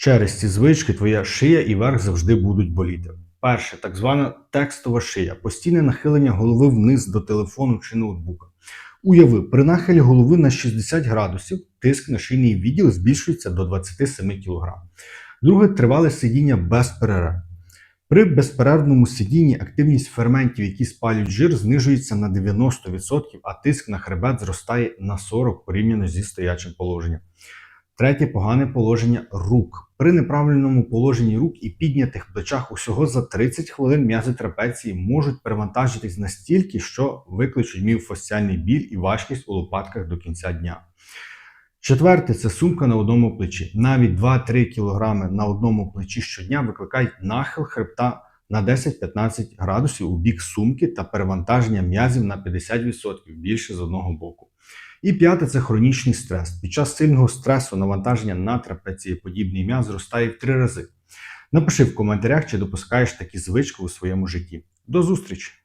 Через ці звички твоя шия і верх завжди будуть боліти. Перше, так звана текстова шия, постійне нахилення голови вниз до телефону чи ноутбука. Уяви, при нахилі голови на 60 градусів тиск на шийний відділ збільшується до 27 кг. Друге тривале сидіння без перерв. При безперервному сидінні активність ферментів, які спалюють жир, знижується на 90%, а тиск на хребет зростає на 40% порівняно зі стоячим положенням. Третє погане положення рук. При неправильному положенні рук і піднятих плечах усього за 30 хвилин м'язи трапеції можуть перевантажитись настільки, що викличуть міофасціальний біль і важкість у лопатках до кінця дня. Четверте це сумка на одному плечі. Навіть 2-3 кг на одному плечі щодня викликають нахил хребта на 10-15 градусів у бік сумки та перевантаження м'язів на 50% більше з одного боку. І п'яте це хронічний стрес. Під час сильного стресу навантаження на трапецієподібний м'яз зростає в три рази. Напиши в коментарях, чи допускаєш такі звички у своєму житті. До зустрічі!